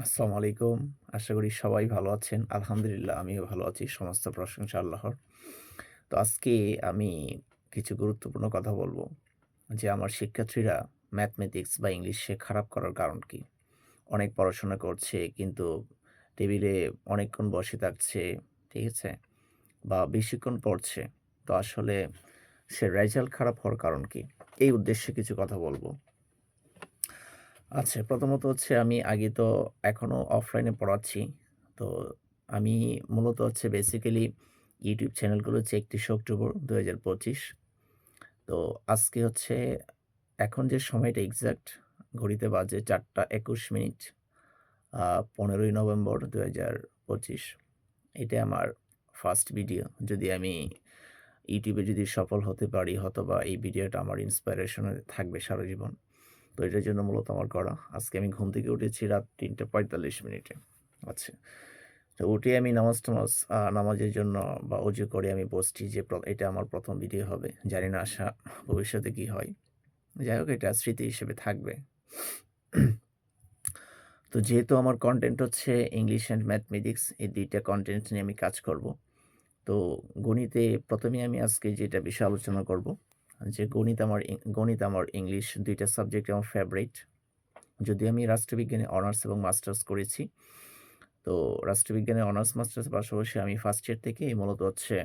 আসসালামু আলাইকুম। আশা করি সবাই ভালো আছেন। আলহামদুলিল্লাহ আমিও ভালো আছি। সমস্ত প্রশংসা আল্লাহর। তো আজকে আমি কিছু গুরুত্বপূর্ণ কথা বলব যে আমার শিক্ষার্থীরা ম্যাথমেটিক্স বা ইংলিশে খারাপ করার কারণ কি? অনেক পড়াশোনা করছে কিন্তু টেবিলে অনেকক্ষণ বসে থাকছে, ঠিক আছে? বা বেশিক্ষণ পড়ছে। তো আসলে সে রেজাল্ট খারাপ হওয়ার কারণ কি? এই উদ্দেশ্যে কিছু কথা বলব। আচ্ছা, প্রথমত হচ্ছে আমি আগে তো এখনও অফলাইনে পড়াচ্ছি। তো আমি মূলত হচ্ছে বেসিক্যালি ইউটিউব চ্যানেলগুলো হচ্ছে ৩১শে অক্টোবর ২০২৫। তো আজকে হচ্ছে এখন যে সময়টা এক্সাক্ট ঘড়িতে বাজে ৪টা ২১ মিনিট। ১৫ই নভেম্বর ২০২৫। এটাই আমার ফার্স্ট ভিডিও। যদি আমি ইউটিউবে যদি সফল হতে পারি হয়তোবা এই ভিডিওটা আমার ইন্সপিরেশন এ থাকবে সারা জীবন। তো এটার জন্য মূলত আমার করা। আজকে আমি ঘুম থেকে উঠেছি রাত ৩টা ৪৫ মিনিটে। আচ্ছা। তো উঠে আমি নামাজ-টামাজ নামাজের জন্য বা অজু করে আমি বসছি যে এটা আমার প্রথম ভিডিও হবে। জানি না আশা ভবিষ্যতে কি হয়। যাই হোক, এটা স্মৃতি হিসেবে থাকবে। তো যেহেতু আমার কন্টেন্ট হচ্ছে ইংলিশ অ্যান্ড ম্যাথমেটিক্স এই দুইটা কন্টেন্ট নিয়ে আমি কাজ করব। তো গণিতে ১ম এ আমি আজকে যেটা বিষয়ে আলোচনা করব যে গণিত আমার গণিত আমার ইংলিশ দুইটা সাবজেক্ট আমার ফেভারিট যদিও আমি রাষ্ট্রবিজ্ঞানে অনার্স এবং মাস্টার্স করেছি। তো রাষ্ট্রবিজ্ঞানে অনার্স মাস্টার্স পাশাপাশি আমি ফার্স্ট ইয়ার থেকেই মূলত হচ্ছে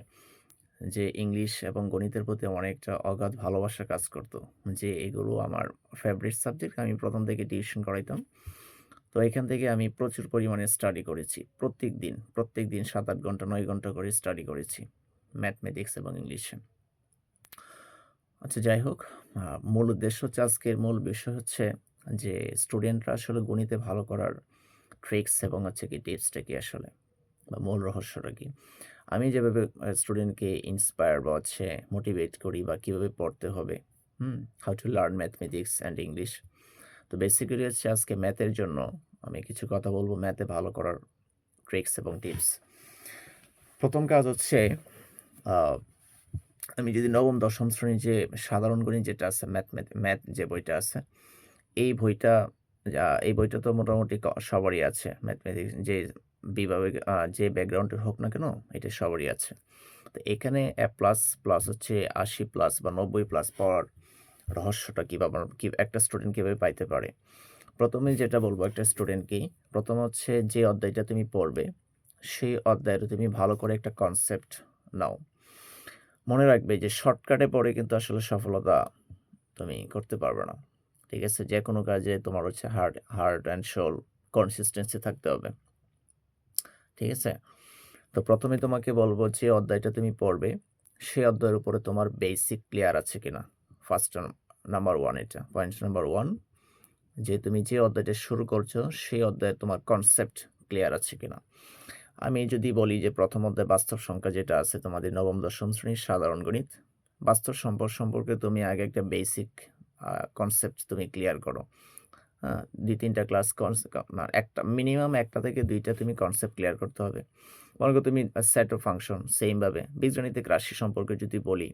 যে ইংলিশ এবং গণিতের প্রতি আমার একটা অগাধ ভালোবাসা কাজ করত। যে এগুলো আমার ফেভারিট সাবজেক্ট আমি প্রথম থেকে টিউশন করাইতাম। তো এখান থেকে আমি প্রচুর পরিমাণে স্টাডি করেছি। প্রত্যেক দিন প্রত্যেক দিন সাত আট ঘণ্টা, নয় ঘণ্টা করে স্টাডি করেছি। ম্যাথমেটিক্স এবং ইংলিশে। আচ্ছা যাই হোক, মূল উদ্দেশ্য হচ্ছে আজকের মূল বিষয় হচ্ছে যে স্টুডেন্টরা আসলে গণিতে ভালো করার ট্রিকস এবং হচ্ছে কি টিপসটা কি আসলে? বা মূল রহস্যটা কি? আমি যেভাবে স্টুডেন্টকে ইন্সপায়ার বা হচ্ছে মোটিভেট করি বা কীভাবে পড়তে হবে, হুম? How to learn mathematics and English. তো বেসিক্যালি হচ্ছে আজকে ম্যাথের জন্য আমি কিছু কথা বলব ম্যাথে ভালো করার ট্রিকস এবং টিপস। প্রথম কাজ হচ্ছে আমি যদি নবম, দশম শ্রেণির যে সাধারণ গণিত যেটা আছে ম্যাথ ম্যাথ যে বইটা আছে, এই বইটা আ এই বইটা তো মোটামুটি সবারই আছে। ম্যাথমেটিক্স যে বিভাগে যে ব্যাকগ্রাউন্ডের হোক না কেন এটা সবারই আছে। তো এখানে এ প্লাস, প্লাস হচ্ছে ৮০ প্লাস বা ৯০ প্লাস পাওয়ার রহস্যটা কি বা কি একটা স্টুডেন্ট কীভাবে পাইতে পারে? প্রথমে যেটা বলব একটা স্টুডেন্টকে প্রথম হচ্ছে যে অধ্যায়টা তুমি পড়বে, সেই অধ্যায়ের তুমি ভালো করে একটা কনসেপ্ট নাও। মনে রাখবে যে শর্টকাটে পড়ে কিন্তু আসলে সফলতা তুমি করতে পারবে না। ঠিক আছে? যে কোনো কাজে তোমার হচ্ছে hard heart and soul consistency থাকতে হবে। ঠিক আছে? তো প্রথমে তোমাকে বলব যে অধ্যায়টা তুমি পড়বে, সে অধ্যায়ের উপরে তোমার বেসিক ক্লিয়ার আছে কিনা? ফার্স্ট নাম্বার ওয়ান এটা। পয়েন্ট নাম্বার ওয়ান যে তুমি যে অধ্যায়টা শুরু করছ সেই অধ্যায়ে তোমার কনসেপ্ট ক্লিয়ার আছে কিনা? আমি যদি বলি যে ১ম অধ্যায় বাস্তব সংখ্যা যেটা আছে তোমাদের নবম, দশম শ্রেণির সাধারণ গণিত। বাস্তব সম্পদ সম্পর্কে তুমি আগে একটা বেসিক কনসেপ্ট তুমি ক্লিয়ার করো। আ ২-৩ ক্লাস একটা মিনিমাম একটা থেকে দুইটা তুমি কনসেপ্ট ক্লিয়ার করতে হবে। মনে করো তুমি সেট অফ ফাংশন সেইম ভাবে বীজগণিতিক রাশি সম্পর্কে যদি বলি,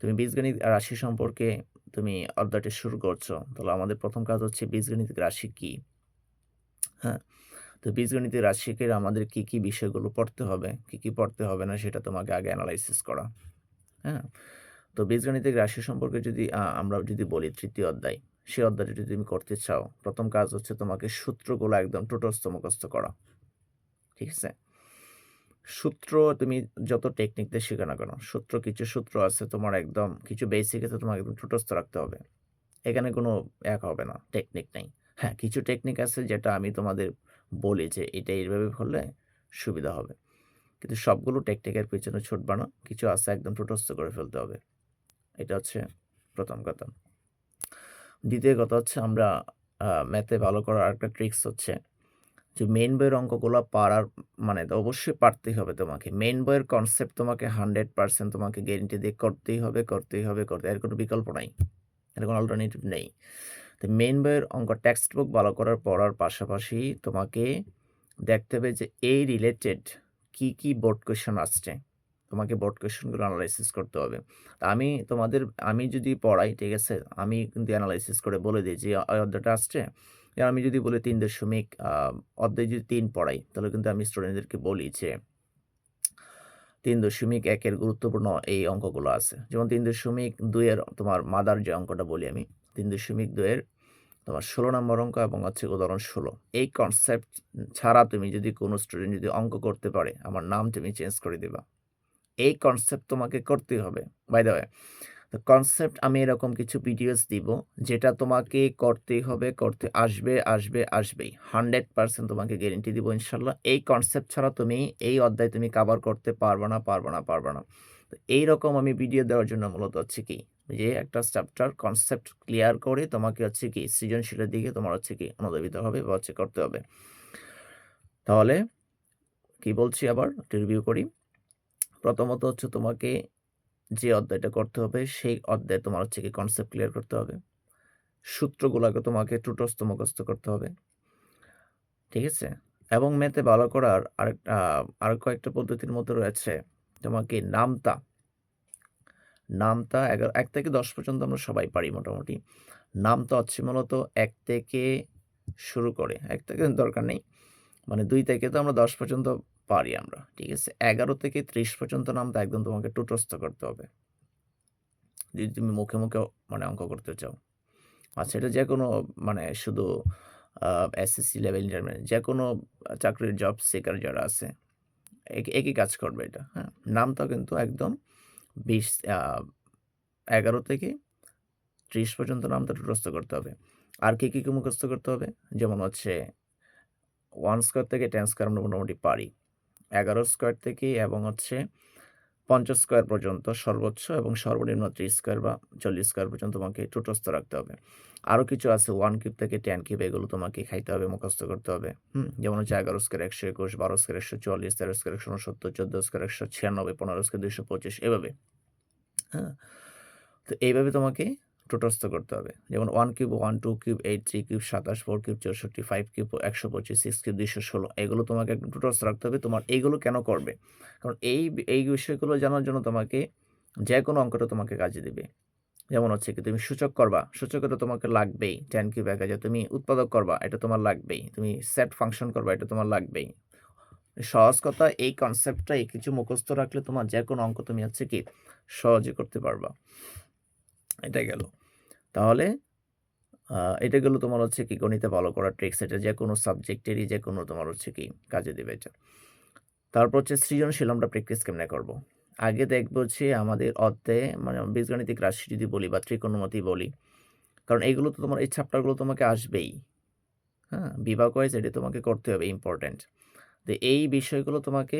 তুমি বীজগণিত রাশি সম্পর্কে তুমি অধ্যায়টা শুরু করছ। তাহলে আমাদের প্রথম কাজ হচ্ছে বীজগণিতিক রাশি কী হ্যাঁ? তো বীজগণিতের রাশিকে আমাদের কি, কি বিষয়গুলো পড়তে হবে, কি, কি পড়তে হবে না সেটা তোমাকে আগে অ্যানালাইসিস করা। হ্যাঁ? তো বীজগণিতিক রাশি সম্পর্কে যদি আমরা যদি বলি তৃতীয় অধ্যায়, সেই অধ্যায়টা যদি তুমি করতে চাও, প্রথম কাজ হচ্ছে তোমাকে সূত্রগুলো একদম ঠোঁটস্থ মুখস্থ করা। ঠিক আছে? সূত্র তুমি যত টেকনিক দিয়ে শিখো না কেন, সূত্র কিছু সূত্র আছে তোমার একদম কিছু বেসিক আছে তোমার একদম ঠোঁটস্থ রাখতে হবে। এখানে কোনো এক হবে না, টেকনিক নাই। হ্যাঁ, কিছু টেকনিক আছে যেটা আমি তোমাদের বলি যে এটা এইভাবে করলে সুবিধা হবে। কিন্তু সবগুলো টেকনিকের পেছনে ছুটবা না। কিছু আছে একদম ঠোঁটস্থ করে ফেলতে হবে। এটা হচ্ছে প্রথম কথা। দ্বিতীয় কথা হচ্ছে আমরা ম্যাথে ভালো করার আরেকটা ট্রিক্স হচ্ছে যে মেন বইয়ের অঙ্কগুলো পারার মানে অবশ্যই পারতেই হবে তোমাকে। মেন বইয়ের কনসেপ্ট তোমাকে 100% তোমাকে গ্যারেন্টি দিয়ে করতেই হবে, করতেই হবে, করতে এর কোনো বিকল্প নাই। এর কোনো অল্টারনেটিভ নেই। তো মেইন বইয়ের অঙ্ক টেক্সট বুক ভালো করার পড়ার পাশাপাশি তোমাকে দেখতে হবে যে এই রিলেটেড কি, কি বোর্ড কোয়েশ্চেন আসছে। তোমাকে বোর্ড কোয়েশ্চেনগুলো এনালাইসিস করতে হবে। তা আমি তোমাদের আমি যদি পড়াই, ঠিক আছে? আমি কিন্তু অ্যানালাইসিস করে বলে দিই যে অধ্যায়টা আসছে, আমি যদি বলি তিন দশমিক অধ্যায় যদি তিন পড়াই, তাহলে কিন্তু আমি স্টুডেন্টদেরকে বলি যে তিন দশমিক একের গুরুত্বপূর্ণ এই অঙ্কগুলো আছে। যেমন তিন দশমিক দুইয়ের তোমার মাদার যে অঙ্কটা বলি আমি, ৩.২ দুয়ের তোমার ১৬ নম্বর অঙ্ক এবং হচ্ছে উদাহরণ ১৬ এই কনসেপ্ট ছাড়া তুমি যদি কোনো স্টুডেন্ট যদি অঙ্ক করতে পারে, আমার নাম তুমি চেঞ্জ করে দিবা। এই কনসেপ্ট তোমাকে করতেই হবে। বাই দ্য ওয়ে তো কনসেপ্ট আমি এরকম কিছু ভিডিওস দিব যেটা তোমাকে করতেই হবে, করতে আসবে, আসবে, আসবেই। 100% তোমাকে গ্যারেন্টি দিব ইনশাল্লাহ এই কনসেপ্ট ছাড়া তুমি এই অধ্যায় তুমি কভার করতে পারবা না, পারবা না, পারবা না। তো এইরকম আমি ভিডিও দেওয়ার জন্য মূলত হচ্ছে কি যে একটা চ্যাপ্টার কনসেপ্ট ক্লিয়ার করে তোমাকে হচ্ছে কি সৃজনশীলের দিকে তোমার হচ্ছে কি অনুধাবিত হবে বা হচ্ছে করতে হবে। তাহলে কি বলছি আবার একটু রিভিউ করি। প্রথমত হচ্ছে তোমাকে যে অধ্যায়টা করতে হবে, সেই অধ্যায়ে তোমার হচ্ছে কি কনসেপ্ট ক্লিয়ার করতে হবে। সূত্রগুলোকে তোমাকে টুটস্থ মুখস্থ করতে হবে। ঠিক আছে? এবং ম্যাথে ভালো করার আরেকটা আর কয়েকটা পদ্ধতির মধ্যে রয়েছে তোমাকে নামতা নামতা এগারো ১ থেকে ১০ পর্যন্ত আমরা সবাই পারি মোটামুটি। নামতা হচ্ছে মূলত ১ থেকে শুরু করে ১ থেকে দরকার নেই। মানে ২ থেকে তো আমরা ১০ পর্যন্ত পারি আমরা। ঠিক আছে? ১১ থেকে ৩০ পর্যন্ত নামতা একদম তোমাকে টুটস্থ করতে হবে। যদি তুমি মুখে, মুখে মানে অঙ্ক করতে চাও। আচ্ছা এটা যেকোনো মানে শুধু এসএসসি লেভেল ইন্টারমিডিয়েট যেকোনো চাকরির জব সিকার যারা আছে এক একই কাজ করবে এটা, হ্যাঁ? নামতাও কিন্তু একদম ২০ আ ১১ থেকে ৩০ পর্যন্ত নামতা মুখস্থ করতে হবে। আর কী কী কী মুখস্থ করতে হবে? যেমন হচ্ছে ওয়ান স্কোয়ার থেকে টেন স্কোয়ার আমরা মোটামুটি পারি। এগারো স্কোয়ার থেকে এবং হচ্ছে ৫০ স্কোয়ার পর্যন্ত সর্বোচ্চ এবং সর্বনিম্ন ৩০ স্কয়ার বা চল্লিশ স্কোয়ার পর্যন্ত তোমাকে টুটস্থ রাখতে হবে। আরও কিছু আছে ওয়ান কিপ থেকে 10 কিপ এগুলো তোমাকে খাইতে হবে, মুখস্থ করতে হবে। হুম? যেমন হচ্ছে ১১ square ১২১, ১২ square ১৪০, ১৩ square ১৬৯, ১৪ square ১৯৬, ১৫ square ২২৫ এভাবে। হ্যাঁ? তো এইভাবে তোমাকে টুটস্থ করতে হবে। যেমন one cube 1, 2 cube 8, 3 cube ২৭, 4 cube ৬৪, 5 cube ১২৫, 6 cube ২১৬ এগুলো তোমাকে একদম টুটস্থ রাখতে হবে। তোমার এইগুলো কেন করবে? কারণ এই এই বিষয়গুলো জানার জন্য তোমাকে যে কোনো অঙ্কটা তোমাকে কাজে দেবে যেমন হচ্ছে কি তুমি সূচক করবা, সূচকে তো তোমাকে লাগবেই। 10 কিউব ১০০০ তুমি উৎপাদক করবা, এটা তোমার লাগবেই। তুমি সেট ফাংশন করবা, এটা তোমার লাগবেই। সহজ কথা এই কনসেপ্টটাই কিছু মুখস্থ রাখলে তোমার যে কোনো অঙ্ক তুমি হচ্ছে কি সহজে করতে পারবা। এটা গেল। তাহলে এটা গেল তোমার হচ্ছে কি গণিতে ভালো করার ট্রিক্স এটা যে কোনো সাবজেক্টেরই যে কোনো তোমার হচ্ছে কি কাজে দেবে এটা। তারপর হচ্ছে সৃজনশীল আমরা প্র্যাকটিস কেমনে করব? আগে দেখব যে আমাদের অধ্যায়ে মানে বীজগাণিতিক রাশি যদি বলি বা ত্রিকোণমিতি বলি, কারণ এইগুলো তো তোমার এই চ্যাপ্টারগুলো তোমাকে আসবেই। হ্যাঁ? বিভাগ ওয়াইজ এটা তোমাকে করতে হবে ইম্পোর্টেন্ট। তো এই বিষয়গুলো তোমাকে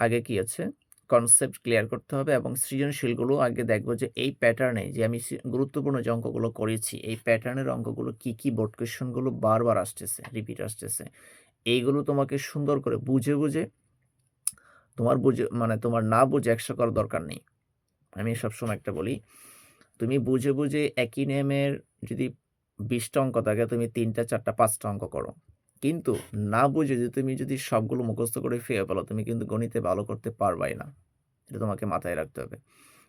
আগে কি আছে কনসেপ্ট ক্লিয়ার করতে হবে এবং সৃজনশীলগুলো আগে দেখব যে এই প্যাটার্নে যে আমি গুরুত্বপূর্ণ যে অঙ্কগুলো করেছি, এই প্যাটার্নের অঙ্কগুলো কি, কি বোর্ড কোয়েশ্চেনগুলো বারবার আসতেছে, রিপিট আসতেছে। এইগুলো তোমাকে সুন্দর করে বুঝে, বুঝে তোমার বুঝে মানে তোমার না বুঝে ১০০ করার দরকার নেই। আমি সবসময় একটা বলি, তুমি বুঝে, বুঝে একই নিয়মের যদি বিশটা অঙ্ক থাকে তুমি ৩ চারটা ৪ টা, ৫ টা অঙ্ক করো। কিন্তু না বুঝে যে তুমি যদি সবগুলো মুখস্থ করে ফেলে ফেলো, তুমি কিন্তু গণিতে ভালো করতে পারবাই না। এটা তোমাকে মাথায় রাখতে হবে।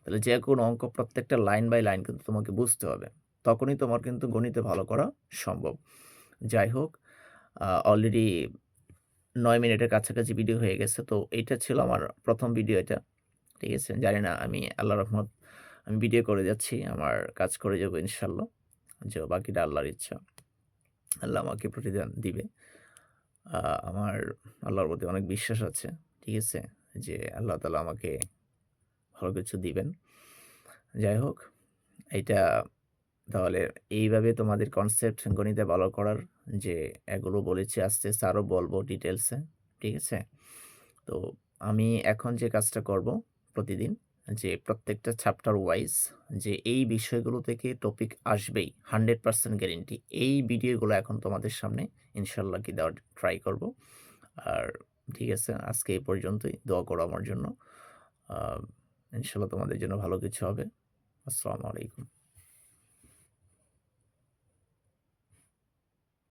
তাহলে যে কোনো অঙ্ক প্রত্যেকটা লাইন বাই লাইন কিন্তু তোমাকে বুঝতে হবে। তখনই তোমার কিন্তু গণিতে ভালো করা সম্ভব। যাই হোক অলরেডি নয় মিনিটের কাছাকাছি ভিডিও হয়ে গেছে। তো এইটা ছিল আমার প্রথম ভিডিও এটা। ঠিক আছে? জানি না আমি আল্লাহ রহমত আমি ভিডিও করে যাচ্ছি। আমার কাজ করে যাব ইনশাল্লাহ যে বাকিটা আল্লাহর ইচ্ছা। আল্লাহ আমাকে প্রতিদান দিবে। আমার আল্লাহর প্রতি অনেক বিশ্বাস আছে। ঠিক আছে? যে আল্লাহ তালা আমাকে ভালো কিছু দিবেন। যাই হোক এইটা তাহলে এইভাবে তোমাদের কনসেপ্ট গণিতে ভালো করার যে এগুলো বলেছি আস্তে, আস্তে আরও বলব ডিটেলসে ঠিক আছে? তো আমি এখন যে কাজটা করব প্রতিদিন যে প্রত্যেকটা চ্যাপ্টার ওয়াইজ যে এই বিষয়গুলো থেকে টপিক আসবেই হান্ড্রেড পার্সেন্ট গ্যারেন্টি এই ভিডিওগুলো এখন তোমাদের সামনে ইনশাল্লাহ কি দেওয়ার ট্রাই করব। আর ঠিক আছে? আজকে এই পর্যন্তই। দোয়া করো আমার জন্য। ইনশাল্লাহ তোমাদের জন্য ভালো কিছু হবে। আসসালামু আলাইকুম।